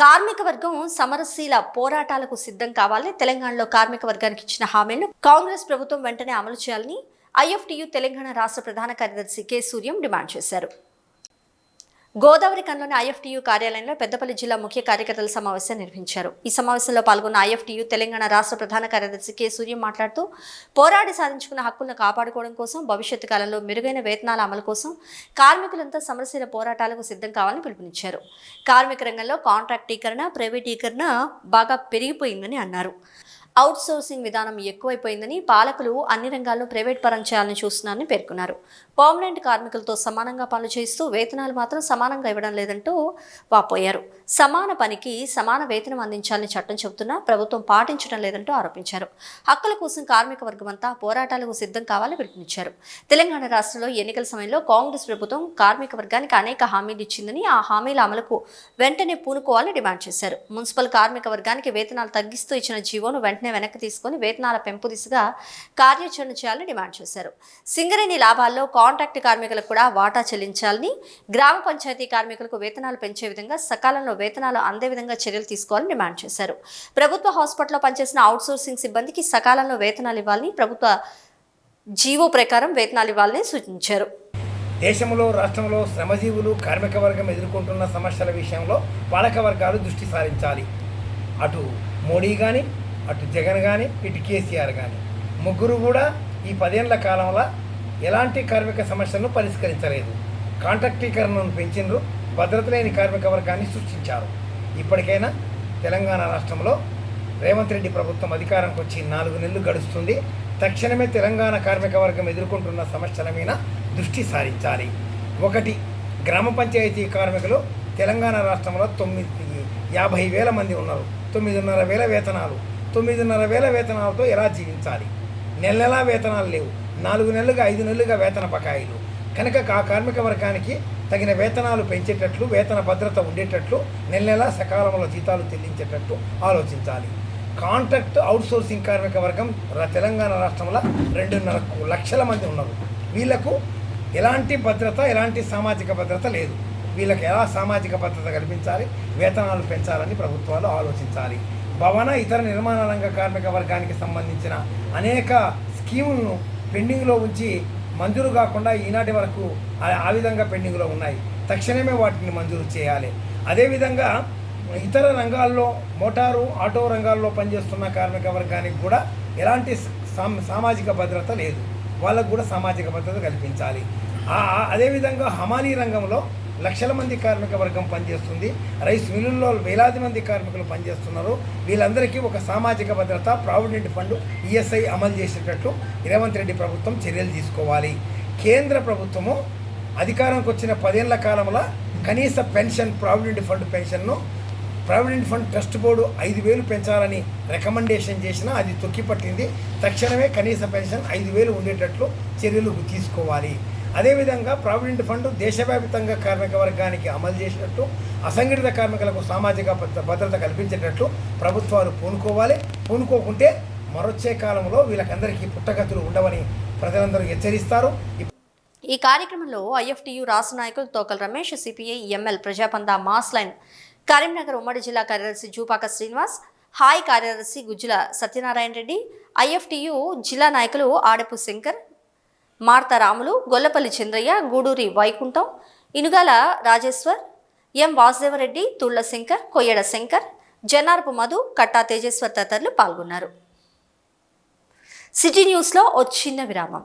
కార్మిక వర్గం సమరశీల పోరాటాలకు సిద్ధం కావాలని తెలంగాణలో కార్మిక వర్గానికి ఇచ్చిన హామీలను కాంగ్రెస్ ప్రభుత్వం వెంటనే అమలు చేయాలని ఐఎఫ్టీయు తెలంగాణ రాష్ట్ర ప్రధాన కార్యదర్శి కె సూర్యం డిమాండ్ చేశారు. గోదావరి కన్లోని ఐఎఫ్టీయూ కార్యాలయంలో పెద్దపల్లి జిల్లా ముఖ్య కార్యకర్తల సమావేశం నిర్వహించారు. ఈ సమావేశంలో పాల్గొన్న ఐఎఫ్టీయూ తెలంగాణ రాష్ట్ర ప్రధాన కార్యదర్శి కె. సూర్య మాట్లాడుతూ పోరాడి సాధించుకున్న హక్కులను కాపాడుకోవడం కోసం భవిష్యత్తు కాలంలో మెరుగైన వేతనాల అమలు కోసం కార్మికులంతా సమరశీల పోరాటాలకు సిద్ధం కావాలని పిలుపునిచ్చారు. కార్మిక రంగంలో కాంట్రాక్టీకరణ ప్రైవేటీకరణ బాగా పెరిగిపోయిందని అన్నారు. అవుట్ సోర్సింగ్ విధానం ఎక్కువైపోయిందని పాలకులు అన్ని రంగాల్లో ప్రైవేట్ పరం చేయాలని చూస్తున్నారని పేర్కొన్నారు. పర్మనెంట్ కార్మికులతో సమానంగా పనులు చేస్తూ వేతనాలు మాత్రం సమానంగా ఇవ్వడం లేదంటూ వాపోయారు. సమాన పనికి సమాన వేతనం అందించాలని చట్టం చెబుతున్నా ప్రభుత్వం పాటించడం లేదంటూ ఆరోపించారు. హక్కుల కోసం కార్మిక వర్గం అంతా పోరాటాలకు సిద్ధం కావాలని పిలుపునిచ్చారు. తెలంగాణ రాష్ట్రంలో ఎన్నికల సమయంలో కాంగ్రెస్ ప్రభుత్వం కార్మిక వర్గానికి అనేక హామీలు ఇచ్చిందని ఆ హామీల అమలుకు వెంటనే పూనుకోవాలని డిమాండ్ చేశారు. మున్సిపల్ కార్మిక వర్గానికి వేతనాలు తగ్గిస్తూ ఇచ్చిన జీవోను వెంటనే వెనక్కి తీసుకొని వేతనాల పెంపు దిశగా కార్యాచరణ చేయాలని డిమాండ్ చేశారు. సింగరేణి లాభాల్లో కాంట్రాక్ట్ కార్మికులకు కూడా వాటా చెల్లించాలని గ్రామ పంచాయతీ కార్మికులకు వేతనాలు పెంచే విధంగా సకాలంలో వేతనాలు అందే విధంగా చర్యలు తీసుకోవాలని డిమాండ్ చేశారు. ప్రభుత్వ హాస్పిటల్లో పనిచేసిన అవుట్సోర్సింగ్ సిబ్బందికి సకాలంలో వేతనాలు ఇవ్వాలని ప్రభుత్వ జీవో ప్రకారం వేతనాలు ఇవ్వాలని సూచించారు. దేశంలో రాష్ట్రంలో శ్రమజీవులు కార్మిక వర్గం ఎదుర్కొంటున్న సమస్యల విషయంలో పాలక వర్గాలు దృష్టి సారించాలి. అటు మోడీ కానీ అటు జగన్ కానీ ఇటు కేసీఆర్ కానీ ముగ్గురు కూడా ఈ పదేళ్ళ కాలంలో ఎలాంటి కార్మిక సమస్యలను పరిష్కరించలేదు. కాంట్రాక్టీకరణను పెంచిండ్రు భద్రత లేని కార్మిక వర్గాన్ని సృష్టించారు. ఇప్పటికైనా తెలంగాణ రాష్ట్రంలో రేవంత్ రెడ్డి ప్రభుత్వం అధికారంకి వచ్చి నాలుగు నెలలు గడుస్తుంది. తక్షణమే తెలంగాణ కార్మిక వర్గం ఎదుర్కొంటున్న సమస్యల మీద దృష్టి సారించాలి. ఒకటి గ్రామ పంచాయతీ కార్మికులు తెలంగాణ రాష్ట్రంలో తొమ్మిది యాభై వేల మంది ఉన్నారు. తొమ్మిదిన్నర వేల వేతనాలు. తొమ్మిదిన్నర వేల వేతనాలతో ఎలా జీవించాలి? నెల నెలా వేతనాలు లేవు. నాలుగు నెలలుగా ఐదు నెలలుగా వేతన బకాయిలు. కనుక ఆ కార్మిక వర్గానికి తగిన వేతనాలు పెంచేటట్లు వేతన భద్రత ఉండేటట్లు నెల నెలా సకాలంలో జీతాలు చెల్లించేటట్టు ఆలోచించాలి. కాంట్రాక్ట్ అవుట్సోర్సింగ్ కార్మిక వర్గం తెలంగాణ రాష్ట్రంలో రెండున్నర లక్షల మంది ఉన్నారు. వీళ్ళకు ఎలాంటి భద్రత ఎలాంటి సామాజిక భద్రత లేదు. వీళ్ళకి ఎలా సామాజిక భద్రత కల్పించాలి? వేతనాలు పెంచాలని ప్రభుత్వాలు ఆలోచించాలి. భవన ఇతర నిర్మాణ రంగ కార్మిక వర్గానికి సంబంధించిన అనేక స్కీములను పెండింగ్లో ఉంచి మంజూరు కాకుండా ఈనాటి వరకు ఆ- విధంగా పెండింగ్లో ఉన్నాయి. తక్షణమే వాటిని మంజూరు చేయాలి. అదేవిధంగా ఇతర రంగాల్లో మోటారు ఆటో రంగాల్లో పనిచేస్తున్న కార్మిక వర్గానికి కూడా ఎలాంటి సామాజిక భద్రత లేదు. వాళ్ళకు కూడా సామాజిక భద్రత కల్పించాలి. అదేవిధంగా హమాలీ రంగంలో లక్షల మంది కార్మిక వర్గం పనిచేస్తుంది. రైస్ మిల్లుల్లో వేలాది మంది కార్మికులు పనిచేస్తున్నారు. వీళ్ళందరికీ ఒక సామాజిక భద్రత ప్రావిడెంట్ ఫండ్ ఈఎస్ఐ అమలు చేసేటట్లు రేవంత్ రెడ్డి ప్రభుత్వం చర్యలు తీసుకోవాలి. కేంద్ర ప్రభుత్వము అధికారంకి వచ్చిన పదేళ్ళ కాలంలో కనీస పెన్షన్ ప్రావిడెంట్ ఫండ్ పెన్షన్ను ప్రావిడెంట్ ఫండ్ ట్రస్ట్ బోర్డు ఐదు వేలు పెంచాలని రికమెండేషన్ చేసినా అది తొక్కిపట్టింది. తక్షణమే కనీస పెన్షన్ ఐదు వేలు ఉండేటట్లు చర్యలు తీసుకోవాలి. అదేవిధంగా ప్రావిడెంట్ ఫండ్ దేశవ్యాప్తంగా కార్మిక వర్గానికి అమలు చేసినట్టు అసంఘటిత కార్మికులకు సామాజిక భద్ర- భద్రత కల్పించేటట్లు ప్రభుత్వాలు పూనుకోవాలి. పూనుకోకుంటే మరొచ్చే కాలంలో వీళ్ళకందరికీ పుట్టగతులు ఉండవని ప్రజలందరూ హెచ్చరిస్తారు. ఈ కార్యక్రమంలో ఐఎఫ్టియు రాష్ట్ర నాయకులు Thokal Ramesh CPI ML Prajapantha mass line Karimnagar ఉమ్మడి జిల్లా కార్యదర్శి జూపాక శ్రీనివాస్ హాయ్ కార్యదర్శి గుజ్జుల సత్యనారాయణ రెడ్డి ఐఎఫ్టియు జిల్లా నాయకులు ఆడపు శంకర్ మార్తారాములు గొల్లపల్లి చంద్రయ్య గూడూరి వైకుంఠం ఇనుగాల రాజేశ్వర్ ఎం వాసుదేవరెడ్డి తుళ్ళ శంకర్ కొయ్యడ శంకర్ జనార్పు మధు కట్టా తేజేశ్వర్ తదితరులు పాల్గొన్నారు. సిటీ న్యూస్లో ఓ చిన్న విరామం.